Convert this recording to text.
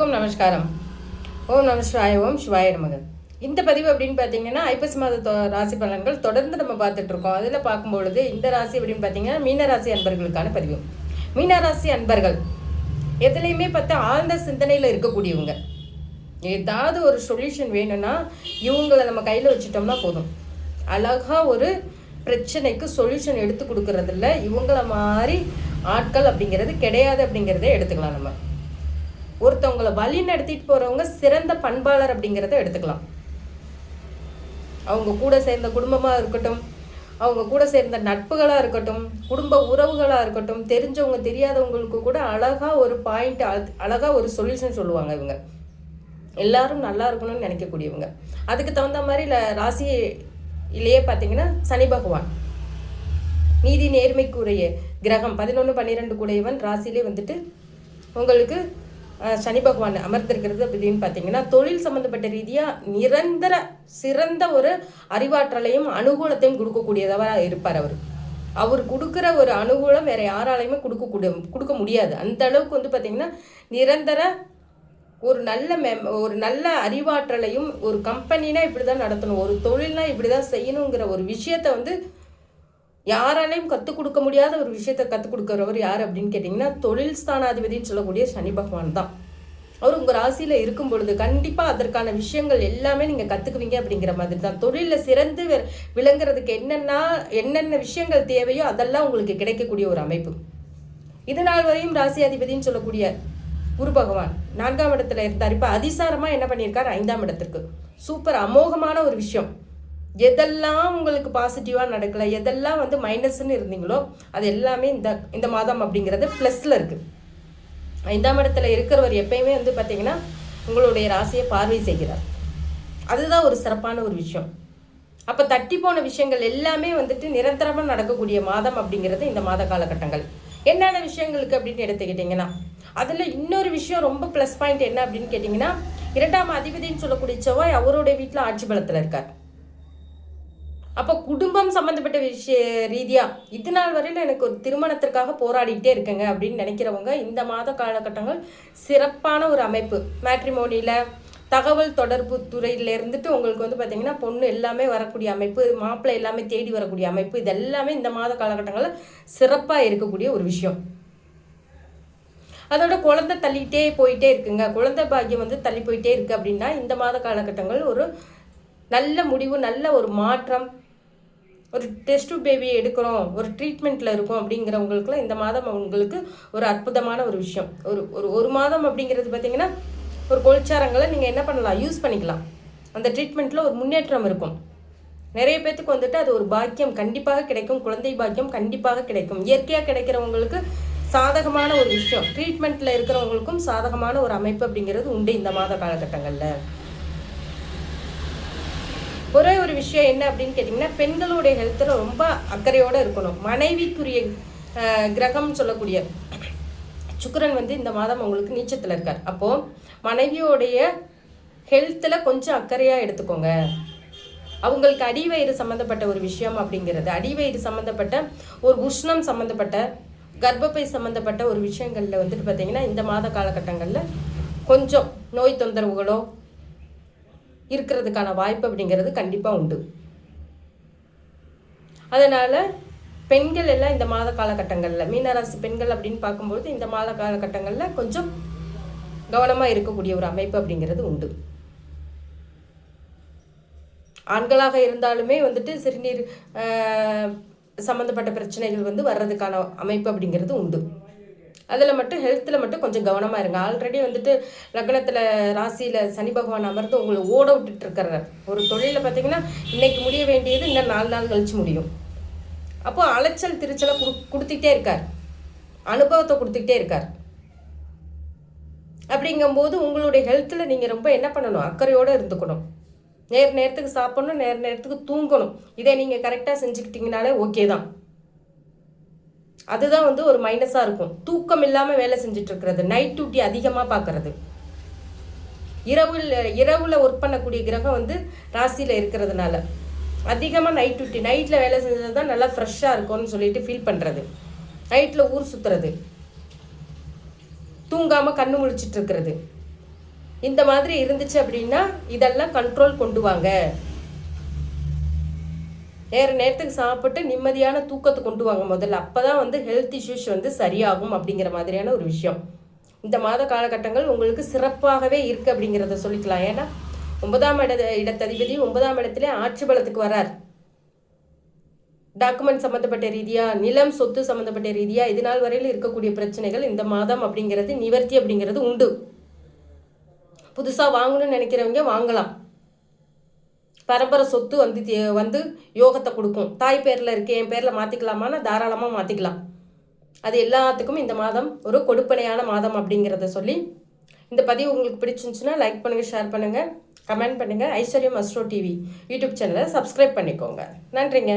அனைவருக்கும் நமஸ்காரம். ஓம் நம சிவாய ஓம் சிவாய நமகன் இந்த பதிவு அப்படின்னு பார்த்தீங்கன்னா ஐப்பசி மாத ராசி பலன்கள் தொடர்ந்து நம்ம பார்த்துட்டு இருக்கோம். அதில் பார்க்கும்பொழுது இந்த ராசி அப்படின்னு பார்த்தீங்கன்னா மீனராசி அன்பர்களுக்கான பதிவு. மீனராசி அன்பர்கள் எதுலேயுமே பார்த்தா ஆழ்ந்த சிந்தனையில் இருக்கக்கூடியவங்க. ஏதாவது ஒரு சொல்யூஷன் வேணும்னா இவங்களை நம்ம கையில் வச்சுட்டோம்னா போதும். அழகாக ஒரு பிரச்சனைக்கு சொல்யூஷன் எடுத்து கொடுக்கறதில்ல. இவங்கள மாதிரி ஆட்கள் அப்படிங்கிறது கிடையாது அப்படிங்கிறத எடுத்துக்கலாம் நம்ம. ஒருத்தவங்களை வழி நடத்திட்டு போகிறவங்க சிறந்த பண்பாளர் அப்படிங்கிறத எடுத்துக்கலாம். அவங்க கூட சேர்ந்த குடும்பமாக இருக்கட்டும் அவங்க கூட சேர்ந்த நட்புகளாக இருக்கட்டும் குடும்ப உறவுகளாக இருக்கட்டும் தெரிஞ்சவங்க தெரியாதவங்களுக்கு கூட அழகாக ஒரு பாயிண்ட் அழகாக ஒரு சொல்யூஷன் சொல்லுவாங்க இவங்க. எல்லாரும் நல்லா இருக்கணும்னு நினைக்கக்கூடியவங்க. அதுக்கு தகுந்த மாதிரி ராசியிலேயே பார்த்தீங்கன்னா சனி பகவான். நீதி நேர்மைக்குரிய கிரகம் பதினொன்று பன்னிரெண்டு கூடையவன் ராசியிலே வந்துட்டு உங்களுக்கு சனி பகவான் அமர்ந்திருக்கிறது அப்படின்னு பார்த்தீங்கன்னா தொழில் சம்மந்தப்பட்ட ரீதியாக நிரந்தர சிறந்த ஒரு அறிவாற்றலையும் அனுகூலத்தையும் கொடுக்கக்கூடியதவராக இருப்பார் அவர். அவர் கொடுக்குற ஒரு அனுகூலம் வேற யாராலையுமே கொடுக்கக்கூடிய கொடுக்க முடியாது. அந்த அளவுக்கு வந்து பார்த்தீங்கன்னா நிரந்தர ஒரு நல்ல மெ ஒரு நல்ல அறிவாற்றலையும் ஒரு கம்பெனினா இப்படி தான் நடத்தணும் ஒரு தொழில்னா இப்படி தான் செய்யணுங்கிற ஒரு விஷயத்த வந்து யாராலையும் கற்றுக் கொடுக்க முடியாத ஒரு விஷயத்த கற்றுக் கொடுக்குறவர் யார் அப்படின்னு கேட்டிங்கன்னா தொழில் ஸ்தானாதிபதினு சொல்லக்கூடிய சனி பகவான் தான். அவர் உங்கள் ராசியில் இருக்கும் பொழுது கண்டிப்பாக அதற்கான விஷயங்கள் எல்லாமே நீங்கள் கற்றுக்குவீங்க அப்படிங்கிற மாதிரி தான். தொழிலில் சிறந்து விளங்குறதுக்கு என்னென்னா என்னென்ன விஷயங்கள் தேவையோ அதெல்லாம் உங்களுக்கு கிடைக்கக்கூடிய ஒரு அமைப்பு. இது நாள் வரையும் ராசி அதிபதின்னு சொல்லக்கூடிய குரு பகவான் நான்காம் இடத்துல இருந்தார். இப்போ அதிசாரமாக என்ன பண்ணியிருக்கார்? ஐந்தாம் இடத்திற்கு. சூப்பர் அமோகமான ஒரு விஷயம். எதெல்லாம் உங்களுக்கு பாசிட்டிவாக நடக்கல எதெல்லாம் வந்து மைனஸ்ன்னு இருந்தீங்களோ அது எல்லாமே இந்த இந்த மாதம் அப்படிங்கிறது ப்ளஸில் இருக்குது ஐந்தாம் இடத்துல இருக்கிறவர் எப்பயுமே வந்து பார்த்தீங்கன்னா உங்களுடைய ராசியை பார்வை செய்கிறார். அதுதான் ஒரு சிறப்பான ஒரு விஷயம். அப்போ தட்டி போன விஷயங்கள் எல்லாமே வந்துட்டு நிரந்தரமாக நடக்கக்கூடிய மாதம் அப்படிங்கிறது இந்த மாத காலகட்டங்கள். என்னென்ன விஷயங்களுக்கு அப்படின்னு எடுத்துக்கிட்டிங்கன்னா அதில் இன்னொரு விஷயம் ரொம்ப ப்ளஸ் பாயிண்ட் என்ன அப்படின்னு கேட்டிங்கன்னா இரண்டாம் அதிபதின்னு சொல்லக்கூடிய செவ்வாய் அவருடைய வீட்டில் ஆட்சி பலத்தில் இருக்கார். அப்போ குடும்பம் சம்மந்தப்பட்ட விஷய ரீதியாக இது நாள் வரையில் எனக்கு ஒரு திருமணத்திற்காக போராடிக்கிட்டே இருக்கேங்க அப்படின்னு நினைக்கிறவங்க இந்த மாத காலகட்டங்கள் சிறப்பான ஒரு அமைப்பு. மேட்ரிமோனியில் தகவல் தொடர்பு துறையில இருந்துட்டு உங்களுக்கு வந்து பார்த்தீங்கன்னா பொண்ணு எல்லாமே வரக்கூடிய அமைப்பு மாப்பிள்ளை எல்லாமே தேடி வரக்கூடிய அமைப்பு இது எல்லாமே இந்த மாத காலகட்டங்களில் சிறப்பாக இருக்கக்கூடிய ஒரு விஷயம். அதோட குழந்தை தள்ளிகிட்டே போயிட்டே இருக்குங்க. குழந்தை பாக்கியம் வந்து தள்ளி போயிட்டே இருக்குது அப்படின்னா இந்த மாத காலகட்டங்கள் ஒரு நல்ல முடிவு நல்ல ஒரு மாற்றம் ஒரு டெஸ்ட் பேபி எடுக்கிறோம் ஒரு ட்ரீட்மெண்ட்டில் இருக்கும் அப்படிங்கிறவங்களுக்குலாம் இந்த மாதம் உங்களுக்கு ஒரு அற்புதமான ஒரு விஷயம். ஒரு ஒரு ஒரு மாதம் அப்படிங்கிறது பார்த்தீங்கன்னா ஒரு கொள்சாரங்களை நீங்கள் என்ன பண்ணலாம்? யூஸ் பண்ணிக்கலாம். அந்த ட்ரீட்மெண்ட்டில் ஒரு முன்னேற்றம் இருக்கும். நிறைய பேர்த்துக்கு வந்துட்டு அது ஒரு பாக்கியம். கண்டிப்பாக கிடைக்கும். குழந்தை பாக்கியம் கண்டிப்பாக கிடைக்கும். இயற்கையாக கிடைக்கிறவங்களுக்கு சாதகமான ஒரு விஷயம். ட்ரீட்மெண்ட்டில் இருக்கிறவங்களுக்கும் சாதகமான ஒரு அமைப்பு அப்படிங்கிறது உண்டு இந்த மாத காலகட்டங்களில். ஒரே ஒரு விஷயம் என்ன அப்படின்னு கேட்டிங்கன்னா பெண்களுடைய ஹெல்த்தில் ரொம்ப அக்கறையோடு இருக்கணும். மனைவிக்குரிய கிரகம்னு சொல்லக்கூடிய சுக்கரன் வந்து இந்த மாதம் உங்களுக்கு நீச்சத்தில் இருக்கார். அப்போது மனைவியோடைய ஹெல்த்தில் கொஞ்சம் அக்கறையாக எடுத்துக்கோங்க. அவங்களுக்கு அடிவயிறு சம்மந்தப்பட்ட ஒரு விஷயம் அப்படிங்கிறது அடிவயிறு சம்மந்தப்பட்ட ஒரு உஷ்ணம் சம்மந்தப்பட்ட கர்ப்பப்பை சம்மந்தப்பட்ட ஒரு விஷயங்களில் வந்துட்டு பார்த்திங்கன்னா இந்த மாத காலகட்டங்களில் கொஞ்சம் நோய் தொந்தரவுகளோ இருக்கிறதுக்கான வாய்ப்பு அப்படிங்கிறது கண்டிப்பாக உண்டு. அதனால் பெண்கள் எல்லாம் இந்த மாத காலகட்டங்களில் மீனராசி பெண்கள் அப்படின்னு பார்க்கும்போது இந்த மாத காலகட்டங்களில் கொஞ்சம் கவனமாக இருக்கக்கூடிய ஒரு அமைப்பு அப்படிங்கிறது உண்டு. ஆண்களாக இருந்தாலுமே வந்துட்டு சிறுநீர் சம்மந்தப்பட்ட பிரச்சனைகள் வந்து வர்றதுக்கான அமைப்பு அப்படிங்கிறது உண்டு. அதில் மட்டும் ஹெல்த்தில் மட்டும் கொஞ்சம் கவனமாக இருங்க. ஆல்ரெடி வந்துட்டு லக்னத்தில் ராசியில் சனி பகவான் அமர்ந்து உங்களை ஓட விட்டுட்டு இருக்கிறார். ஒரு தொழிலில் பார்த்தீங்கன்னா இன்னைக்கு முடிய வேண்டியது இன்னும் நாலு நாள் கழிச்சு முடியும். அப்போ அலைச்சல் திருச்சலை கொடு கொடுத்துக்கிட்டே இருக்கார். அனுபவத்தை கொடுத்துக்கிட்டே இருக்கார். அப்படிங்கும்போது உங்களுடைய ஹெல்த்தில் நீங்கள் ரொம்ப என்ன பண்ணணும்? அக்கறையோடு இருந்துக்கணும். நேர் நேரத்துக்கு சாப்பிடணும் நேர் நேரத்துக்கு தூங்கணும். இதை நீங்கள் கரெக்டாக செஞ்சுக்கிட்டீங்கனாலே ஓகே தான். அதுதான் வந்து ஒரு மைனஸாக இருக்கும். தூக்கம் இல்லாமல் வேலை செஞ்சுட்டு இருக்கிறது நைட் டியூட்டி அதிகமாக பார்க்கறது இரவில் இரவில் ஒர்க் பண்ணக்கூடிய கிரகம் வந்து ராசியில் இருக்கிறதுனால. அதிகமாக நைட் டியூட்டி நைட்டில் வேலை செஞ்சது தான் நல்லா ஃப்ரெஷ்ஷாக இருக்கும்னு சொல்லிட்டு ஃபீல் பண்ணுறது நைட்டில் ஊர் சுற்றுறது தூங்காமல் கண்ணு முழிச்சிட்டு இருக்கிறது இந்த மாதிரி இருந்துச்சு அப்படின்னா இதெல்லாம் கண்ட்ரோல் கொண்டு வாங்க. நேர நேரத்துக்கு சாப்பிட்டு நிம்மதியான தூக்கத்தை கொண்டு வாங்க முதல்ல. அப்போ தான் வந்து ஹெல்த் இஷ்யூஸ் வந்து சரியாகும் அப்படிங்கிற மாதிரியான ஒரு விஷயம். இந்த மாத காலகட்டங்கள் உங்களுக்கு சிறப்பாகவே இருக்குது அப்படிங்கிறத சொல்லிக்கலாம். ஏன்னா ஒன்பதாம் இட இடத்ததிபதி ஒன்பதாம் இடத்துல ஆட்சி பலத்துக்கு வரார் டாக்குமெண்ட் சம்மந்தப்பட்ட ரீதியாக நிலம் சொத்து சம்மந்தப்பட்ட ரீதியாக இது நாள் வரையில் இருக்கக்கூடிய பிரச்சனைகள் இந்த மாதம் அப்படிங்கிறது நிவர்த்தி அப்படிங்கிறது உண்டு. புதுசாக வாங்கணும்னு நினைக்கிறவங்க வாங்கலாம். பரம்பரை சொத்து வந்து தே- வந்து யோகத்தை கொடுக்கும். தாய் பேரில் இருக்கு என் பேரில் மாற்றிக்கலாமான்னா தாராளமாக மாற்றிக்கலாம் அது எல்லாத்துக்கும் இந்த மாதம் ஒரு கொடுப்பனையான மாதம் அப்படிங்கிறத சொல்லி இந்த பதிவு உங்களுக்கு பிடிச்சிருந்துச்சுன்னா லைக் பண்ணுங்கள் ஷேர் பண்ணுங்கள் கமெண்ட் பண்ணுங்கள் ஐஸ்வர்யம் அஸ்ட்ரோ டிவி யூடியூப் சேனலை சப்ஸ்கிரைப் பண்ணிக்கோங்க. நன்றிங்க.